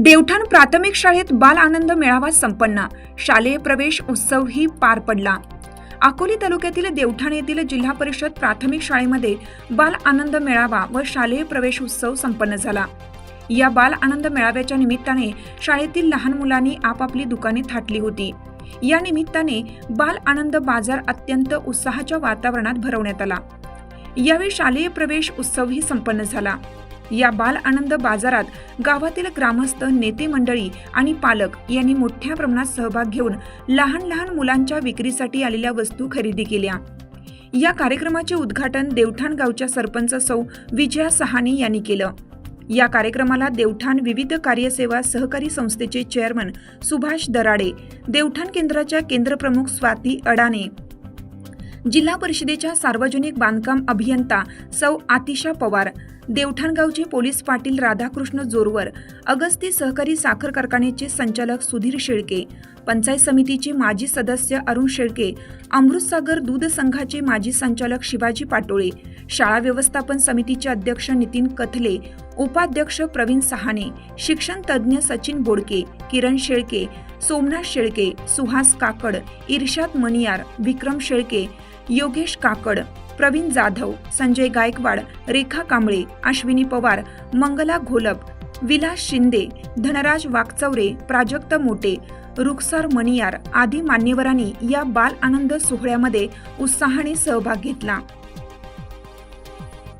देवठाण प्राथमिक शाळेत बाल आनंद मेळावा संपन्न. शालेय प्रवेश उत्सवही पार पडला. अकोली तालुक्यातील देवठाण येथील जिल्हा परिषद प्राथमिक शाळेमध्ये बाल आनंद मेळावा व शालेय प्रवेश उत्सव संपन्न झाला. या बाल आनंद मेळाव्याच्या निमित्ताने शाळेतील लहान मुलांनी आपापली दुकाने थाटली होती. या निमित्ताने बाल आनंद बाजार अत्यंत उत्साहाच्या वातावरणात भरवण्यात आला. यावेळी शालेय प्रवेश उत्सवही संपन्न झाला. या बाल आनंद बाजारात गावातील ग्रामस्थ नेते मंडळी आणि पालक यांनी मोठ्या प्रमाणात सहभाग घेऊन लहान लहान मुलांच्या विक्रीसाठी आलेल्या वस्तू खरेदी केल्या. या कार्यक्रमाचे उद्घाटन देवठाण गावच्या सरपंच सौ विजया सहानी यांनी केलं. या कार्यक्रमाला देवठाण विविध कार्यसेवा सहकारी संस्थेचे चेअरमन सुभाष दराडे देवठाण केंद्राच्या केंद्रप्रमुख स्वाती अडाणे जिल्हा परिषदेच्या सार्वजनिक बांधकाम अभियंता सौ आतिशा पवार देवठाणगावचे पोलीस पाटील राधाकृष्ण जोरवर अगस्ती सहकारी साखर कारखान्याचे संचालक सुधीर शेळके पंचायत समितीचे माजी सदस्य अरुण शेळके अमृतसागर दूध संघाचे माजी संचालक शिवाजी पाटोळे शाळा व्यवस्थापन समितीचे अध्यक्ष नितीन कथले उपाध्यक्ष प्रवीण सहाने शिक्षण तज्ज्ञ सचिन बोडके किरण शेळके सोमनाथ शेळके सुहास काकड इर्शाद मनियार विक्रम शेळके योगेश काकड प्रवीण जाधव संजय गायकवाड रेखा कांबळे अश्विनी पवार मंगला घोलप विलास शिंदे धनराज वाकचौरे प्राजक्त मोटे रुखसार मणियार आदी मान्यवरांनी या बाल आनंद सोहळ्यामध्ये उत्साहाने सहभाग घेतला.